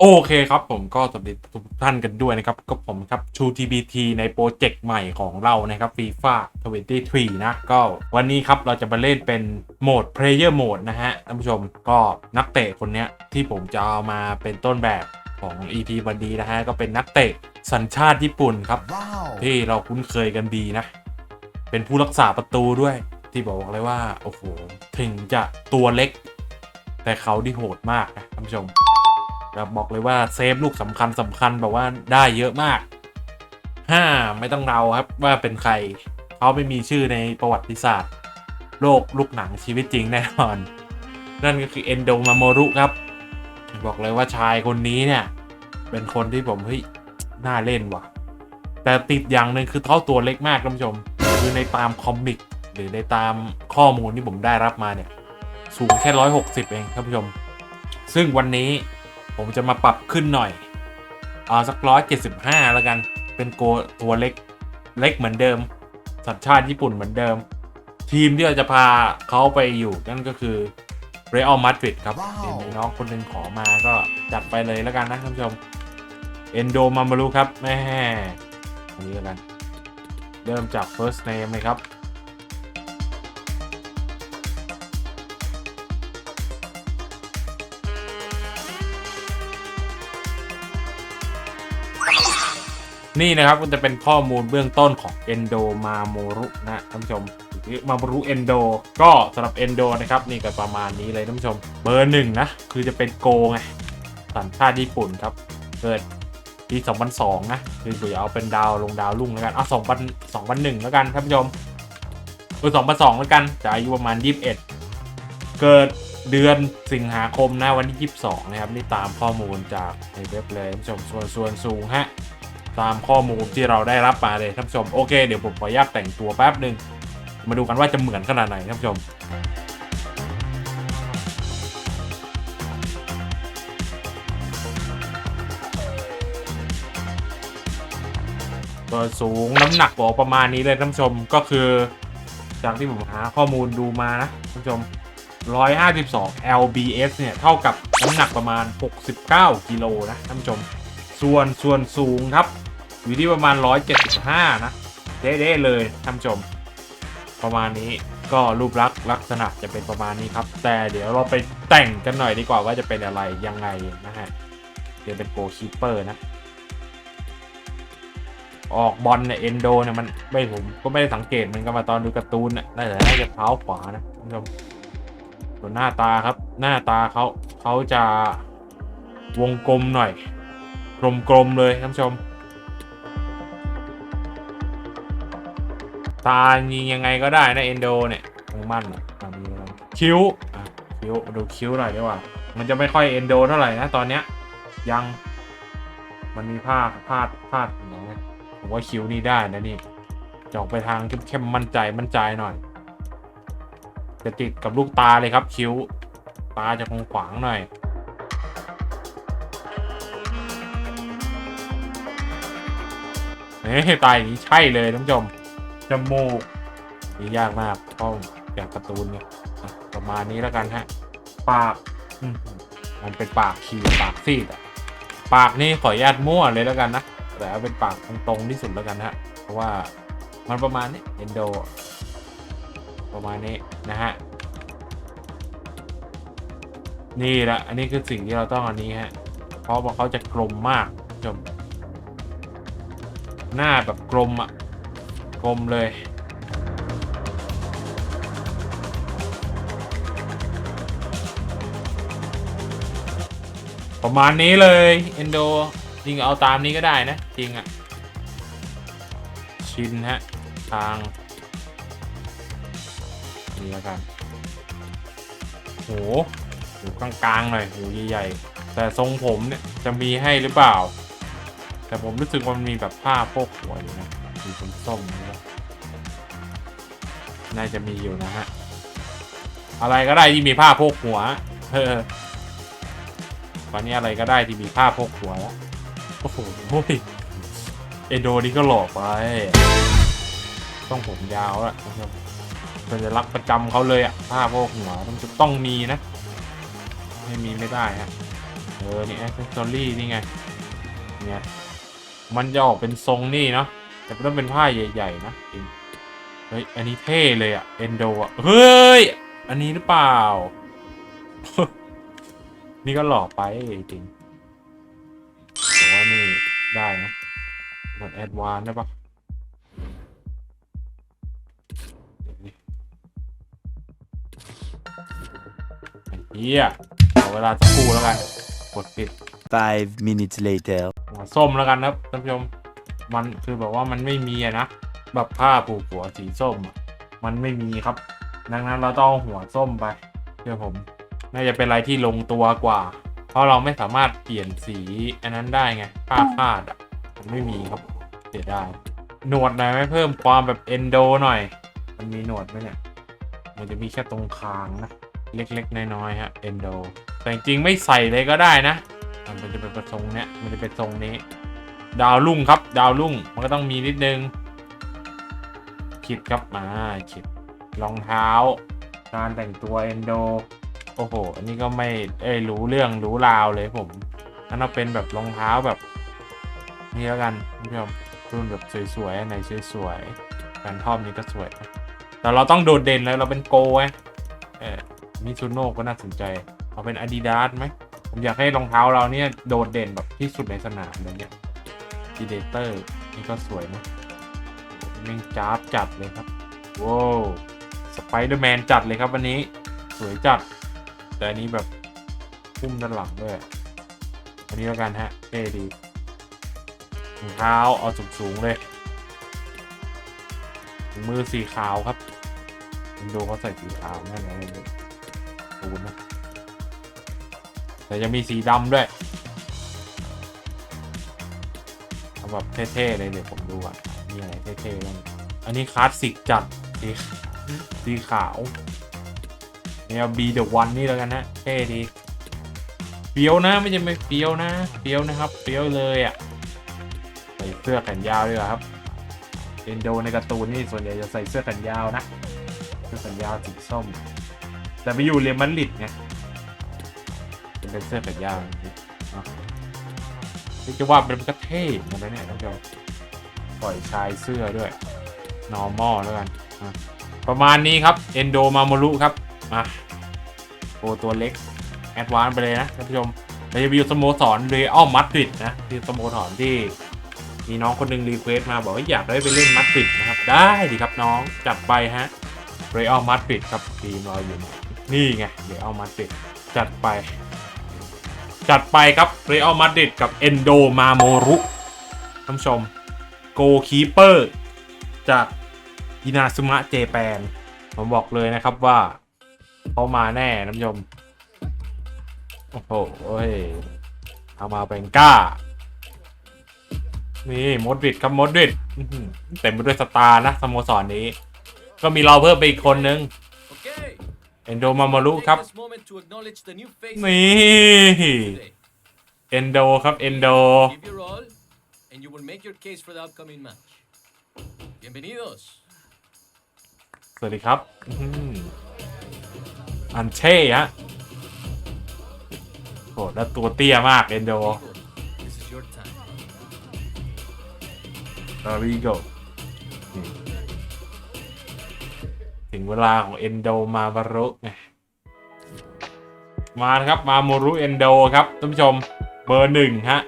โอเคครับผมก็สวัสดีทุกท่านกันด้วยนะครับก็ผมครับ True TBT ในโปรเจกต์ใหม่ของเรานะครับ FIFA 23 นะ ก็วันนี้ครับเราจะมาเล่นเป็นโหมด Player Mode นะฮะท่านผู้ชมก็นักเตะคนเนี้ยที่ผมจะเอามาเป็นต้นแบบของ EP วันนี้นะฮะ ก็เป็นนักเตะสัญชาติญี่ปุ่นครับ Wow. ที่เราคุ้นเคยกันดีนะ เป็นผู้รักษาประตูด้วย ที่บอกเลยว่าโอ้โหถึงจะตัวเล็ก แต่เขาที่โหดมากนะท่านผู้ชม แบบบอกเลยว่าเซฟลูกสำคัญสำคัญแบบว่าได้เยอะมากห้าไม่ต้องเราครับว่าเป็นใครเขาไม่มีชื่อในประวัติศาสตร์ โลกลูกหนังชีวิตจริงแน่นอน นั่นก็คือเอนโดมาโมรุครับ บอกเลยว่าชายคนนี้เนี่ย เป็นคนที่ผมเฮ้ยน่าเล่นว่ะ แต่ติดอย่างหนึ่งคือเท่าตัวเล็กมากท่านผู้ชม คือในตามคอมิกหรือในตามข้อมูลที่ผมได้รับมาเนี่ย สูงแค่ร้อยหกสิบเองท่านผู้ชม ซึ่งวันนี้ ผมจะมาปรับขึ้นหน่อยเอาสักร้อยเจ็ดสิบห้าแล้วกัน เป็นโกตัวเล็ก เล็กเหมือนเดิม สัญชาติญี่ปุ่นเหมือนเดิม ทีมที่เราจะพาเขาไปอยู่นั่นก็คือเรอัลมาดริดครับว้าวเห็นมีน้องคนหนึ่งขอมาก็จัดไปเลยแล้วกันนะท่านผู้ชม เอนโดมามารุครับแม่อันนี้แล้วกัน เริ่มจาก first name เลยครับ นี่นะครับมันจะเป็นข้อมูลเบื้องต้นของ Endo Mamoru นะท่านผู้ชมมาโมรุเอนโดก็สำหรับ Endo นะครับนี่ก็ประมาณนี้เลยท่านผู้ชม เบอร์หนึ่งนะ คือจะเป็นโกไงสัญชาติญี่ปุ่นครับ เกิดปี 2002 นะคือเดี๋ยวเอาเป็นดาวลงดาวรุ่งแล้วกันเอา2000 2001 แล้วกันท่านผู้ชมเออ2002 แล้วกันจะอายุประมาณ 21 เกิดเดือนสิงหาคมนะวันที่ 22 นะครับ นี่ตามข้อมูลจากในเว็บเลยท่านผู้ชมส่วนส่วนสูงฮะ ตามข้อมูลที่เราได้รับมาเลยท่านผู้ชมโอเคเดี๋ยวผมขออนุญาตแต่งตัวแป๊บหนึ่งมาดูกันว่าจะเหมือนขนาดไหนท่านผู้ชมตัวสูงน้ำหนักบอกประมาณนี้เลยท่านผู้ชมก็คือจากที่ผมหาข้อมูลดูมานะท่านผู้ชม 152 lbs เนี่ย เท่ากับน้ำหนักประมาณ 69 กิโลนะท่านผู้ชม ส่วนส่วนสูงครับ อยู่ที่ประมาณ 175 นะ เด้ๆเลยท่านผู้ชม ประมาณนี้ก็รูปลักษณ์ลักษณะจะเป็นประมาณนี้ครับ แต่เดี๋ยวเราไปแต่งกันหน่อยดีกว่าว่าจะเป็นอะไรยังไงนะฮะเดี๋ยวเป็นโกคีเปอร์นะ ออกบอลเนี่ยเอนโดเนี่ยมันไม่ผมก็ไม่ได้สังเกตเหมันก็มาตอนดูการ์ตูนน่ะน่าจะน่าจะเท้าขวานะท่านผู้ชมส่วนหน้าตาครับ หน้าตาเขาเขาจะวงกลมหน่อย กลมๆเลยท่านผู้ชม ตายิงยังไงก็ได้นะเอนโดเนี่ยคงมั่นอะอะมีอะไรคิ้วอะคิ้วดูคิ้วหน่อยดีกว่า มันจะไม่ค่อยเอนโดเท่าไหร่นะตอนเนี้ยยังมันมีผ้าพาดพาดอย่างเงี้ยผมว่าคิ้วนี่ได้นะนี่จอกไปทางเข้มมั่นใจมั่นใจหน่อย จะติดกับลูกตาเลยครับคิ้ว ตาจะคงขวางหน่อยเฮ้ตายอย่างนี้ใช่เลยท่านผู้ชม จมูกนี่ยากมากเพราะอย่างการ์ตูนเนี่ยประมาณนี้แล้วกันฮะ ปากมันเป็นปากขีดปากซีดอะปากนี่ขออนุญาตมั่วเลยแล้วกันนะ แต่เอาเป็นปากตรงๆที่สุดแล้วกันฮะ เพราะว่ามันประมาณนี้เอนโด ประมาณนี้นะฮะ นี่แหละอันนี้คือสิ่งที่เราต้องอันนี้ฮะ เพราะว่าเขาจะกลมมากท่านผู้ชมหน้าแบบกลมอะ กลมเลย ประมาณนี้เลยเอนโดจริงเอาตามนี้ก็ได้นะ จริงอะชินฮะ ทางนี่แล้วกันโหหูกลางๆหน่อยหูใหญ่ๆแต่ทรงผมเนี่ย จะมีให้หรือเปล่า แต่ผมรู้สึกว่ามันมีแบบผ้าโพกหัวอยู่นะ สีส้มๆนี่น่าจะมีอยู่นะฮะ อะไรก็ได้ที่มีผ้าพกหัวเออตอนนี้อะไรก็ได้ที่มีผ้าพกหัวแล้วโอ้โหเอโดนี่ก็หลอกไป ต้องผมยาวแล้วนะครับเป็นสัญลักษณ์ประจำเขาเลยอะผ้าพกหัวต้องจะต้องมีนะ ไม่มีไม่ได้ฮะเออ นี่ accessory นี่ไงเนี่ยมันจะออกเป็นทรงนี่เนาะ แต่มันต้องเป็นผ้าใหญ่ๆนะจริงเฮ้ย อันนี้เท่เลยอะเอนโดอะเฮ้ย อันนี้หรือเปล่า นี่ก็หล่อไปจริงแต่ว่านี่ได้นะมันแอดวานได้ปะเดี๋ยวดิไอ้เฮียเอาเวลาสักครู่แล้วกัน กดปิด Five minutes later. หัวส้มแล้วกันครับท่านผู้ชม มันคือแบบว่ามันไม่มีนะแบบผ้าผูกหัวสีส้มอะมันไม่มีครับ ดังนั้นเราต้องเอาหัวส้มไปเชื่อผมน่าจะเป็นอะไรที่ลงตัวกว่า เพราะเราไม่สามารถเปลี่ยนสีอันนั้นได้ไงผ้าคาดอะมันไม่มีครับเสียดายหนวดหน่อยไหมเพิ่มความแบบเอนโดหน่อย มันมีหนวดไหมเนี่ยมันจะมีแค่ตรงคางนะเล็กๆน้อยๆฮะเอนโดแต่จริงๆไม่ใส่เลยก็ได้นะ มันจะเป็นประทรงเนี้ยมันจะเป็นทรงนี้ ดาวรุ่งครับ ดาวรุ่งมันก็ต้องมีนิดนึงคิดครับมาคิดรองเท้า การแต่งตัวเอนโด โอ้โห อันนี้ก็ไม่เอ้ยรู้เรื่องรู้ราวเลยผมงั้นเอาเป็นแบบรองเท้าแบบ นี่แล้วกันคุณผู้ชมรุ่นแบบสวยๆอันไหนสวยๆแฟนทอมนี่ก็สวย แต่เราต้องโดดเด่นเลยเราเป็นโกไงเออมิซูโน่ก็น่าสนใจเอาเป็น Adidas ไหมผมอยากให้รองเท้าเราเนี่ยโดดเด่นแบบที่สุดในสนามเลยเนี่ย p ีเดเตอร์นี่ก็สวยนะแม่งจ้าบจัดเลยครับว้าวสไปเดอร์แมนจัดเลยครับวันนี้สวยจัด แต่อันนี้แบบพุ่มด้านหลังด้วย อันนี้แล้วกันฮะเท่ดีรองเท้าเอาสูงสูงๆเลยถุงมือสีขาวครับอินโดเขาใส่สีขาวแน่นอนเองดูนะแต่จะมีสีดำด้วย เอาแบบเท่ๆเลยเดี๋ยวผมดูอะมีอะไรเท่ๆบ้างอันนี้คลาสสิกจัดสีสีขาวเนี่ยบีเดอะวันนี่แล้วกันนะเท่ดีเฟี้ยวนะไม่ใช่ไม่เฟี้ยวนะเฟี้ยวนะครับเฟี้ยวเลยอะใส่เสื้อแขนยาวด้วยครับเอนโดในการ์ตูนนี่ส่วนใหญ่จะใส่เสื้อแขนยาวนะเสื้อแขนยาวสีส้ม แต่ไปอยู่เรอัลมันลิดไงเป็นเสื้อแขนยาวจริงๆอะ จะว่าเป็นมันก็เท่เหมือนกันนะเนี่ยท่านผู้ชมปล่อยชายเสื้อด้วย normal แล้วกันประมาณนี้ครับ endo mamoru ครับมาโปตัวเล็กแอดวานไปเลยนะท่านผู้ชมเราจะไปอยู่สโมสรเรอัลมาดริดนะที่สโมสรที่มีน้องคนหนึงรีเควสต์มาบอกว่าอยากได้ไปเล่นมาดริดนะครับ ได้ดีครับน้องจัดไปฮะเรอัลมาดริดครับทีมเราอยู่นี่ไงเรอัลมาดริดจัดไป จัดไปครับเรอัลมาดริดกับเอนโดมาโมรุท่านผู้ชม โกคีเปอร์ จากอินาซึมะเจแปน ผมบอกเลยนะครับว่าเขามาแน่ท่านผู้ชม โอ้โหเอ้ยเอามาเป็นก้า นี่มดริดครับมดริดเต็มไปด้วยสตาร์นะสโมสรนี้ ก็มีเราเพิ่มไปอีกคนนึง เอนโดมาโมรุครับ Take this moment to acknowledge the new faces นี่ today. เอนโดครับ เอนโด Give your all, and you will make your case for the upcoming match. Bienvenidos. สวัสดีครับอื้อหืออันเช่ฮะโหแล้วตัวเตี้ยมากเอนโด Amigo, this is your time. ลาริโก ถึงเวลาของเอนโดมาบารุไงมาครับมาโมรุเอนโดครับท่านผู้ชมเบอร์หนึ่งฮะ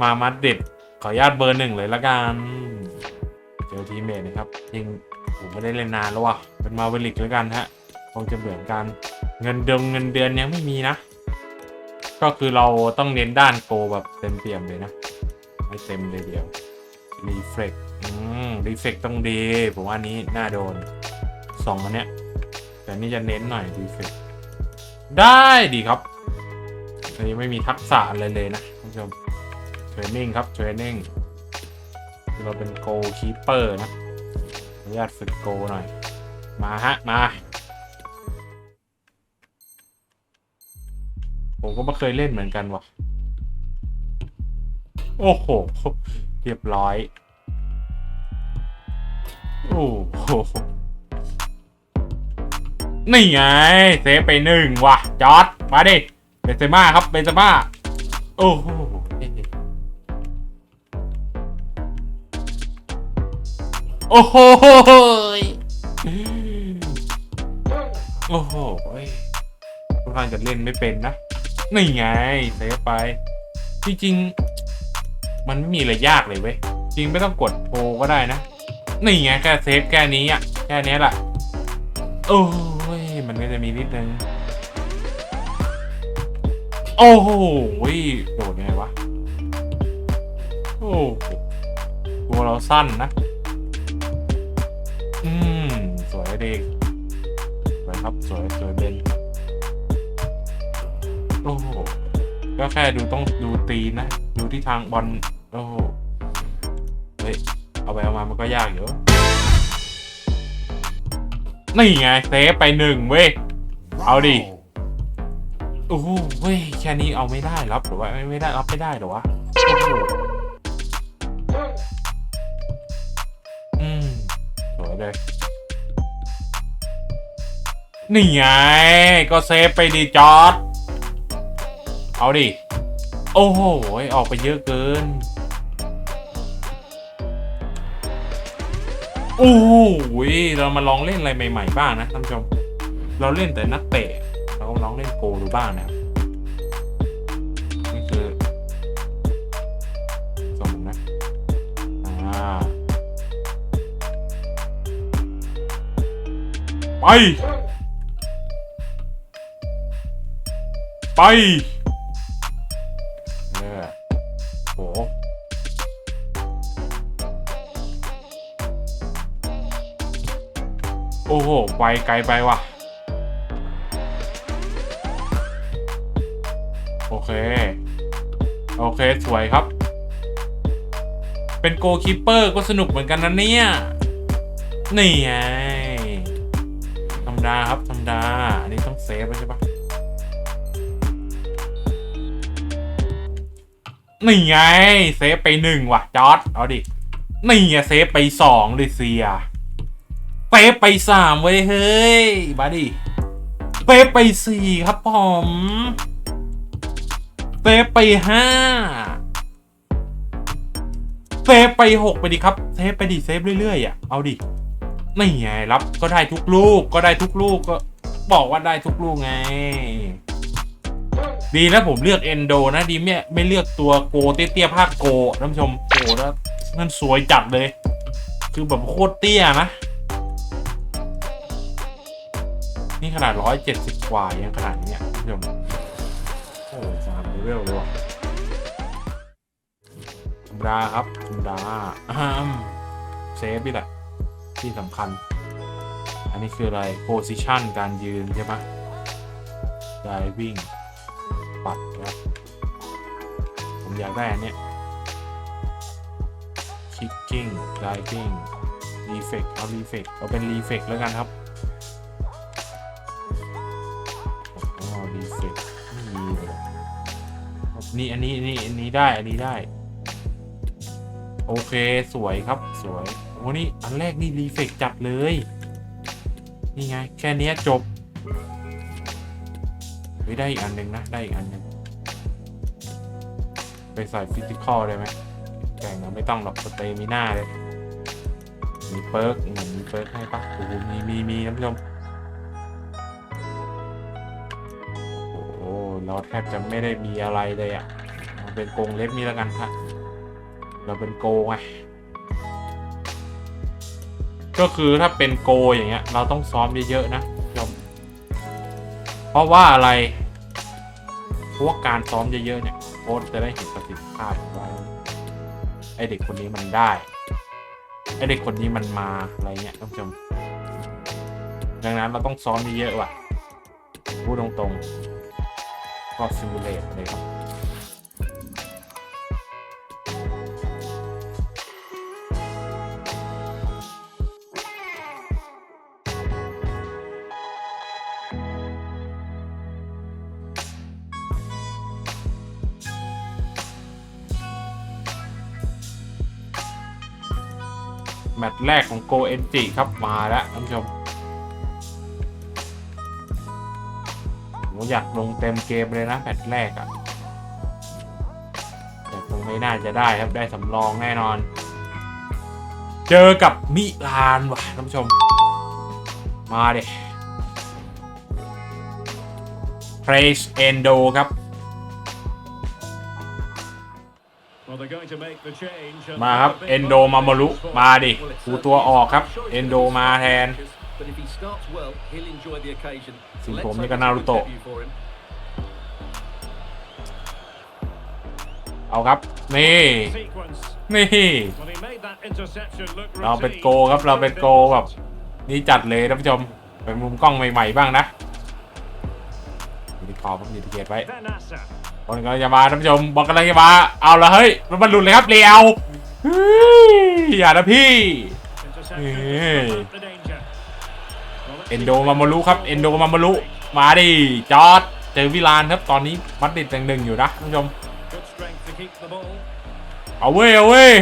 มามัดเด็ดขออนุญาตเบอร์หนึ่งเลยละกันเจอทีมเมทนะครับยิงผมไม่ได้เล่นนานแล้วว่ะเป็นมาเวลิกแล้วกันฮะคงจะเหมือนกันเงินเดือนเงินเดือนยังไม่มีนะ ก็คือเราต้องเน้นด้านโกแบบเต็มเปี่ยมเลยนะ ไม่เต็มเลยเดียวรีเฟล็ก อืมรีเฟกต้องดี ผมว่านี้น่าโดนสองอันเนี้ย แต่นี่จะเน้นหน่อยรีเฟกได้ดีครับอันนี้ไม่มีทักษะอะไรเลยนะท่านผู้ชมเทรนนิ่งครับเทรนนิ่งเราเป็นโกลคีเปอร์นะขออนุญาตฝึกโกหน่อย มาฮะ มา ผมก็ไม่เคยเล่นเหมือนกันวะโอ้โห เรียบร้อย อ้โหนี่ไง เซฟไปหนึ่งว่ะ จอดมาดิ เบนเซม่าครับ เบนเซม่า โอ้โหโอ้โห โอ้โหทุกท่านจะเล่นไม่เป็นนะ นี่ไง เซฟไป จริงๆ มันไม่มีอะไรยากเลยเว้ย จริงไม่ต้องกดโปรก็ได้นะ นี่ไงแค่เซฟแค่นี้อะแค่นี้แหละโอ้ยมันก็จะมีนิดนึงโอ้โหโดดยังไงวะโอ้ตัวเราสั้นนะ อืม สวยเด็กสวยครับ สวย สวยเบนโอ้โหก็แค่ดูต้องดูตีนนะ ดูที่ทางบอลโอ้โหเฮ้ย เอาไปเอามามันก็ยากอยู่นี่ไงเซฟไปหนึ่งเว้ย เอาดิโอ้โหเว้ยแค่นี้เอาไม่ได้รับหรือว่าไม่ได้รับไม่ได้เหรอวะโอ้โหอืมสวยเลยนี่ไง ก็เซฟไปดีจอร์ดเอาดิ โอ้โห ออกไปเยอะเกิน โอ้โหเรามาลองเล่นอะไรใหม่ ๆ บ้างนะท่านผู้ชม เราเล่นแต่นักเตะ เราก็ลองเล่นโกดูบ้างนะครับนี่คือสมนะ อ่า ไป ไป หไปไกลไปว่ะ โอเค โอเค สวยครับ เป็นโกคิปเปอร์ก็สนุกเหมือนกันนะเนี่ย นี่ไงธรรมดาครับธรรมดา อันนี้ต้องเซฟใช่ปะนี่ไง เซฟไปหนึ่งว่ะจอร์ดเอาดิ นี่ไงเซฟไปสองเลยเซีย เซฟไปสามเว้ยเฮ้ยมาดิเซฟไปสี่ครับผมเซฟไปห้าเซฟไปหกไปดิครับเซฟไปดิเซฟเรื่อยๆอะเอาดินี่ไงรับก็ได้ทุกลูกก็ได้ทุกลูกก็บอกว่าได้ทุกลูกไง ดีนะผมเลือกเอนโดนะดีไม่ไม่เลือกตัวโกเตี้ยๆภาคโกท่านผู้ชมโอ้แล้วนั่นสวยจัดเลย คือแบบโคตรเตี้ยนะ นี่ขนาดร้อยเจ็ดสิบกว่ายังขนาดเนี้ยท่านผู้ชมโอ้สามเลเวลเลยว่ะธรรมดาครับธรรมดาอ้าเซฟนี่แหละ ที่สำคัญ อันนี้คืออะไร position การยืนใช่ไหม diving ปัดครับ ผมอยากได้อันเนี้ย kicking diving reflect เอา reflect เอาเป็น reflect แล้วกันครับ อ๋อ reflect ไม่มีเลยนี่อันนี้นนี้อันนี้ได้อันนี้ได้ โอเคสวยครับสวยโอ้นี่อันแรกนี่ reflect จัดเลย นี่ไง แค่เนี้ยจบเฮ้ยได้อีกอันหนึ่งนะ ได้อีกอันหนึ่งไปใส่ฟิสิกอลได้ไหมแข่งเราไม่ต้องหรอกสเตมิน่าเลย มีเปิร์กมีเปิร์กให้ปะโอ้โหมีมีมีท่านผู้ชม แทบจะไม่ได้มีอะไรเลยอะ่ะเป็นโกงเล็บนี่แล้วกันครับเราเป็นโกงไงก็คือถ้าเป็นโกอย่างเงี้ย เราต้องซ้อมเยอะๆนะชมเพราะว่าอะไรเพราะว่าการซ้อมเยอะๆเนี่ยโค้ชจะได้เห็นประสิทธิภาพว่าไอเด็กคนนี้มันได้ไอเด็กคนนี้มันมาอะไรเงี้ยท่านผู้ชมดังนั้นเราต้องซ้อมเยอะๆว่ะพูดตรงๆ ก็ซิมูเลตเลยครับแมตช์แรกของโกเอนจิครับมาแล้วท่านผู้ชม อยากลงเต็มเกมเลยนะแมตช์แรกอะแต่คงไม่น่าจะได้ครับได้สำรองแน่นอน เจอกับมิลานว่ะท่านผู้ชม มาเด็เพรสเอนโดครับมาครับ เอนโดมามารุมาดิกูตัวออกครับ เอนโดมาแทน But if he starts well, he'll enjoy the occasion. สิง Let's ผม hope นี่ it's ก็ a นา good รูโตะ debut for him. เอาครับ นี่นี่เราเป็นโกครับ เราเป็นโกแบบนี่จัดเลยท่านผู้ชม เป็นมุมกล้องใหม่ ๆ บ้างนะอยู่ที่ขอบผมอยู่ที่เกียรไว้บอลกำลังจะมาท่านผู้ชมบอลกำลังจะมา เอาละเฮ้ย มันบรรลุเลยครับเลียวเฮ้ยอย่านะพี่ เอนโดมามารุครับเอนโดมามารุมาดิจอดเจอวิลานครับตอนนี้มัดติดหนึ่งอยู่นะท่านผู้ชมเอาเว้เอาเว้ย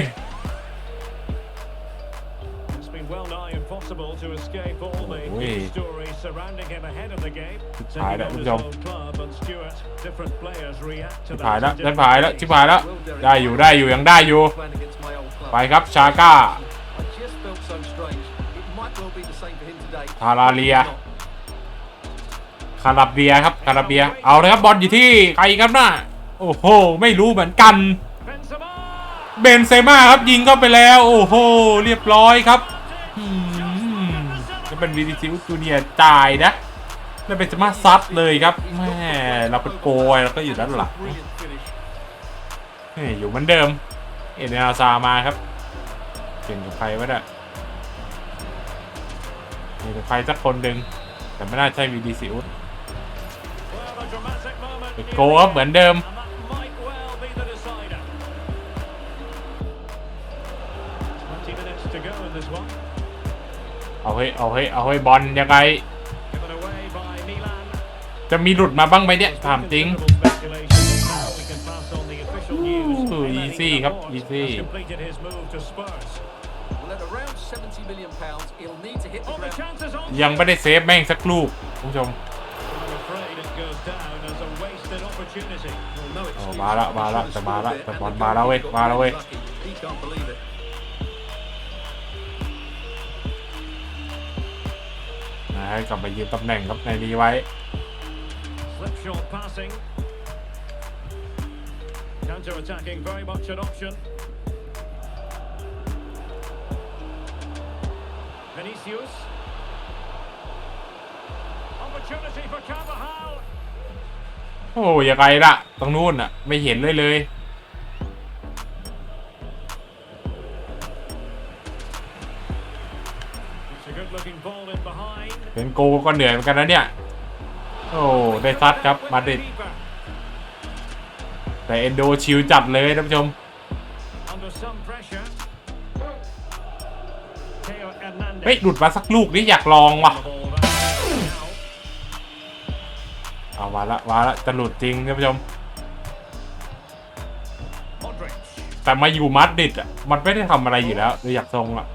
ผ่ายแล้วท่านผู้ชมผ่ายแล้วได้ผ่ายแล้วชิบหายแล้วได้อยู่ได้อยู่ยังได้อยู่ ไปครับชาก้า same for him today. ทาราเลีย คาราเบียครับ คาราเบีย เอาเลยครับบอลอยู่ที่ใครครับน่ะโอ้โห ไม่รู้เหมือนกัน เบนเซม่าครับยิงเข้าไปแล้ว โอ้โห เรียบร้อยครับอืมก็เป็นวีดีซิลจูเนียจ่ายนะแล้วเบนเซม่าซัดเลยครับแม่เราเป็นโกยเราก็อยู่ด้านหลังนี่อยู่เหมือนเดิม เอ็นอาซามาครับเปลี่ยนกับใครวะเนี่ย เปลี่ยนกับใครสักคนหนึ่งแต่ไม่น่าใช่วีดีซิอุส Well, a dramatic moment. เป็นโกครับเหมือนเดิม And that might well be the decider. 20 minutes to go in this one. เอาเฮ้ยเอาเฮ้ยเอาเฮ้ยบอลยังไง Given away by Milan. จะมีหลุดมาบ้างไหมเนี่ยถามจริง Considerable speculation. Now we can pass on the official news. Ooh, Emmanuel easy ครับ Laporte easy has completed his move to Spurs. Well, at around 70 million pounds, he'll need to hit the Oh, the ground. chances on. ยังไม่ได้เซฟแม่งสักลูกคุณผู้ชม I'm afraid it goes down as a wasted opportunity. Well, no excuse. มาละ He มาละ should have จะมาละ scored แต่ there, บอล and the มาแล้วเว้ย goalkeeper มาแล้วเว้ย got lucky. He can't believe it. นะให้กลับมายืนตำแหน่งครับในนี้ไว้ Vinicius. Opportunity for Carvajal. โอ้ยังไงล่ะ ตรงนู้นอะ ไม่เห็นเลยเลย It's a good looking ball in behind. เป็นโกก็เหนื่อยเหมือนกันนะเนี่ย โอ้ ได้ซัดครับ มาดริด Keeper แต่เอนโดชิลจัดเลยท่านผู้ชม เฮ้ยหลุดมาสักลูกนี่อยากลองว่ะ เอามาละมาละจะหลุดจริงท่านผู้ชม แต่มาอยู่มัดดิดอะ มันไม่ได้ทำอะไรอยู่แล้วเลยอยากทรงอะ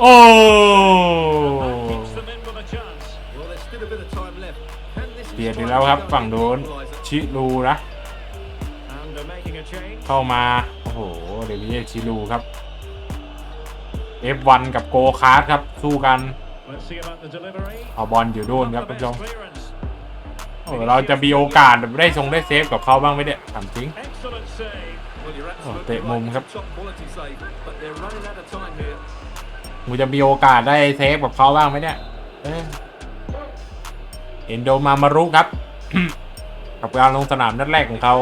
โอ้เปลี่ยนไปแล้วครับ ฝั่งโดนชิรูนะ เข้ามา โอ้โห เดวิเยชิลูครับ F1 กับโกคาร์ดครับ สู้กัน Let's see about the delivery. เอาบอลอยู่โน่นครับ Not ท่าน the ผู้ชม best clearance. โอ้เราจะมีโอกาสได้ทรงได้เซฟกับเขาบ้างไหมเนี่ยถามจริง Excellent save. Well, you're absolutely tệ right. mồm It's ครับ a top quality save, but they're running out of time here. กูจะมีโอกาสได้เซฟกับเขาบ้างไหมเนี่ยเอ้ยเอนโดมามารุครับ กับการลงสนามนัดแรกของเขา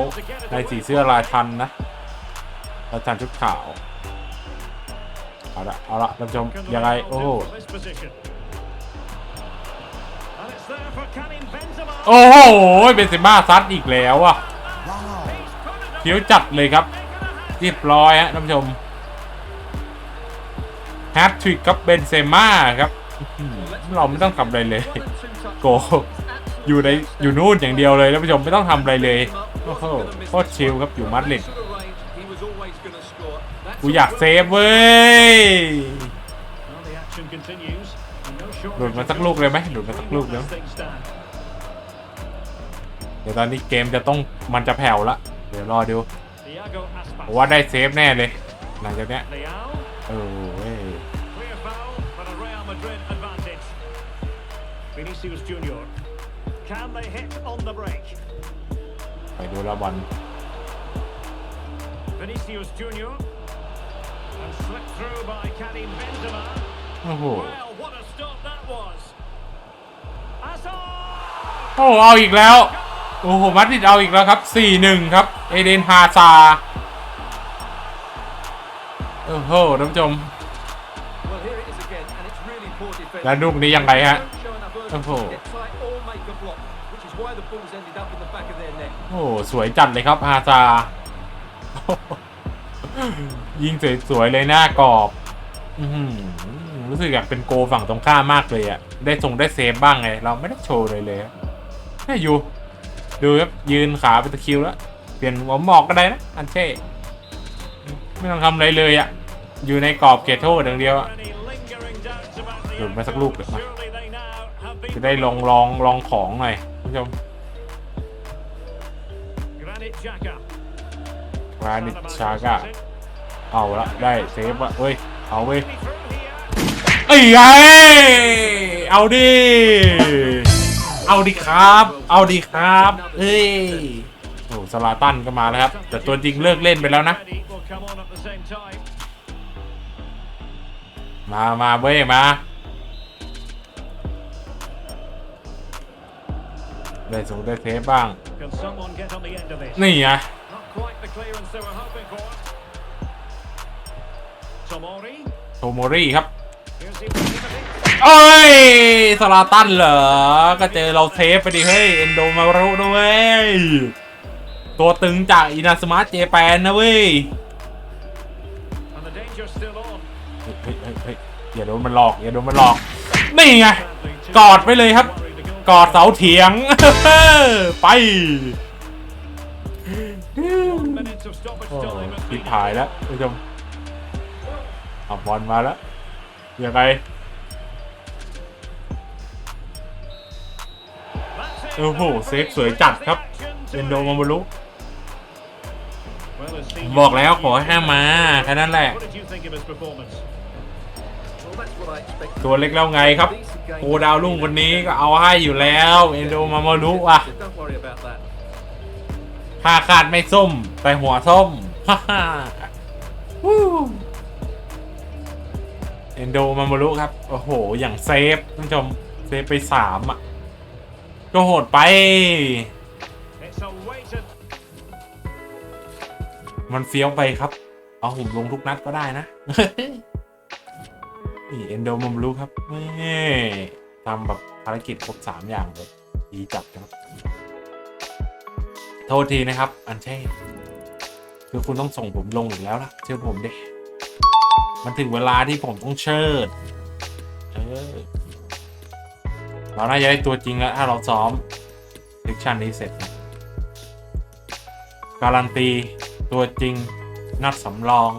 ในสีเสื้อลายทันนะ ลายทันชุดขาว เอาละเอาละท่านผู้ชม Can ยังไง Ronaldo โอ้โห from this position. And it's there for Karim Benzema. โอ้โหเบนเซม่าซัดอีกแล้วอะ He's put it เขียวจัดเลยครับ เรียบร้อยฮะท่านผู้ชมแฮตทริกครับเบนเซม่าครับอื้อหือเราไม่ต้องทำอะไรเลย One and two touches. โก อยู่ในอยู่นู่นอย่างเดียวเลยท่านผู้ชมไม่ต้องทำอะไรเลย โอ้โหโคตรชิลครับอยู่มาดริด กูอยากเซฟเว้ย Well, the action continues. And no shortage หลุดมา of สักลูกเลยไหมหลุดมาสักลูก Three เดี๋ยว one as things stand. เดี๋ยวตอนนี้เกมจะต้องมันจะแผ่วละ เดี๋ยวรอดู Thiago ผม Aspas. ว่าได้เซฟแน่เลย หลังจากเนี้ย Leao. เออเว้ย Clear foul, but a Real Madrid advantage. Vinicius Junior. Can they hit on the break? ไปดูแล้วบอล Vinicius Junior. โอ้โห Well, what a stop that was. Hazard! โอ้เอาอีกแล้ว โอ้โหมัดริดเอาอีกแล้วครับ 4-1 ครับ เอเดนฮาซาร์โอ้โหท่านผู้ชม Well, here it is again, and it's really poor defense. แล้วลูกนี้ยังไงฮะ Don't show enough urgency Oh. to get tight or make a block, which is why the ball's ended up in the back of their net. โอ้โห สวยจัดเลยครับฮาซาร์ ยิงสวยๆเลยหน้ากรอบอื้อหือรู้สึกอยากเป็นโกฝั่งตรงข้ามมากเลยอะได้ทรงได้เซฟบ้างไง เราไม่ได้โชว์เลยเลยแค่อยู่ ดูครับยืนขาเป็นตะคริวแล้ว เปลี่ยนหัวหมอกก็ได้นะ อันเช่ไม่ต้องทำอะไรเลยอะอยู่ในกรอบเขตโทษอย่างเดียวอะ Any lingering doubts about the หลุดมาสักลูกเดี๋ยวมา Surely they now have been จะได้ลองลองลองของหน่อยคุณผู้ชม Granit Xhaka. วานิชชากะ เอาละได้เซฟอะเว้ย เอาเว้ย Really through here. เอ้ยไงเอาดิ เอาดิครับ เอาดิครับ เฮ้ย โอ้สลาตันก็มาแล้วครับ แต่ตัวจริงเลิกเล่นไปแล้วนะ มามาเว้ย มา ได้สูงได้เซฟบ้าง นี่ไง โทโมรี่ครับ Here's Ibrahimovic. เอ้ยสลาตันเหรอ ก็เจอเราเซฟไปดิเฮ้ย เอนโดมารุด้วย ตัวตึงจากอินาสมาร์ทเจแปนนะเว้ย And the danger still on. เฮ้ยเฮ้ยเฮ้ยเฮ้ยอย่าโดนมันหลอก อย่าโดนมันหลอก นี่ไง Sadly, too กอดไว้เลยครับ worried the goalkeeper. กอดเสาเถียง ไป Minutes of stoppage โอ้ time. has ผิด been ถ่ายแล้วคุณผู้ชม เอาบอลมาแล้วยังไงโอ้โหเซฟสวยจัดครับเอนโดมาบรุ Well, as ผม senior บอกแล้วขอให้ห้ามาแค่นั้นแหละ ตัวเล็กแล้วไงครับโคดาวรุ่งคนนี้ก็เอาให้อยู่แล้วเอนโดมามารุอะผ้าคาดไม่ส้ม แต่หัวส้มฮ่าฮ่า เอนโดมามารุครับ โอ้โห อย่างเซฟท่านผู้ชม เซฟไปสามอะ ก็โหดไป มันเฟี้ยวไปครับ เอาหุ่มลงทุกนัดก็ได้นะ นี่เอนโดมามารุครับนี่ทำแบบภารกิจครบสามอย่างเลยดีจัดครับ โทษทีนะครับ อันเช่คือคุณต้องส่งผมลงอีกแล้วล่ะ เชื่อผมดิ มันถึงเวลาที่ผมต้องเชิด เออ เราน่าจะได้ตัวจริงแล้ว ถ้าเราซ้อมเซกชันนี้เสร็จ การันตี ตัวจริง นัดสำรอง